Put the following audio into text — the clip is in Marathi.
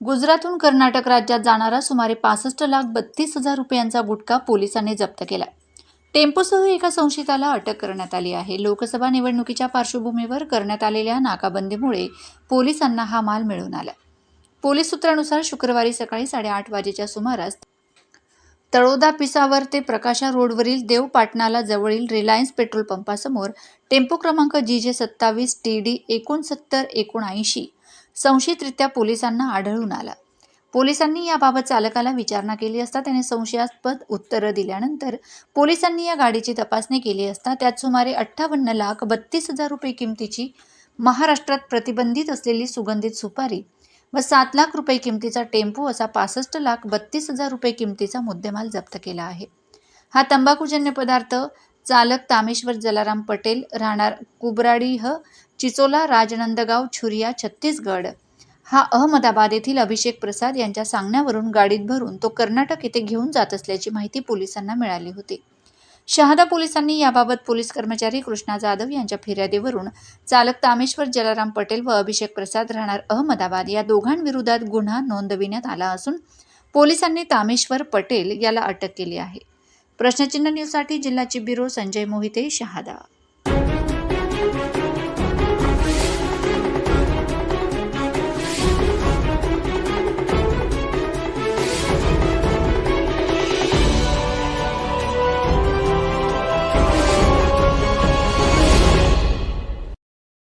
गुजरातहून कर्नाटक राज्यात जाणारा सुमारे पासष्ट लाख बत्तीस हजार रुपयांचा गुटखा पोलिसांनी जप्त केला. टेम्पोसह एका संशयिताला अटक करण्यात आली आहे. लोकसभा निवडणुकीच्या पार्श्वभूमीवर करण्यात आलेल्या नाकाबंदीमुळे पोलिसांना हा माल मिळून आला. पोलीस सूत्रानुसार शुक्रवारी सकाळी साडेआठ वाजेच्या सुमारास तळोदा पिसावर ते प्रकाशा रोडवरील देव पाटणाला जवळील रिलायन्स पेट्रोल पंपासमोर टेम्पो क्रमांक जी जे सत्तावीस टी डी एकोणसत्तर एकोणऐंशी संशयितरित्या पोलिसांना आढळून आला. पोलिसांनी याबाबत चालकाला विचारणा केली असता त्याने संशयास्पद उत्तरं दिल्यानंतर पोलिसांनी या गाडीची तपासणी केली असता त्यात सुमारे अठ्ठावन्न लाख बत्तीस हजार रुपये किमतीची महाराष्ट्रात प्रतिबंधित असलेली सुगंधित सुपारी व सात लाख रुपये किमतीचा टेम्पो असा पासष्ट लाख बत्तीस हजार रुपये किमतीचा मुद्देमाल जप्त केला आहे. हा तंबाखूजन्य पदार्थ चालक तामेश्वर जलाराम पटेल राहणार कुबराडीह चिचोला राजनंदगाव छुरिया छत्तीसगड. हा अहमदाबाद येथील अभिषेक प्रसाद यांच्या सांगण्यावरून गाडीत भरून तो कर्नाटक येथे घेऊन जात असल्याची माहिती पोलिसांना मिळाली होती. शहादा पोलिसांनी याबाबत पोलीस कर्मचारी कृष्णा जाधव यांच्या फिर्यादीवरून चालक तामेश्वर जलाराम पटेल व अभिषेक प्रसाद राहणार अहमदाबाद या दोघांविरोधात गुन्हा नोंदविण्यात आला असून पोलिसांनी तामेश्वर पटेल याला अटक केली आहे. प्रश्नचिन्ह न्यूजसाठी जिल्हाची ब्युरो संजय मोहिते शहादा.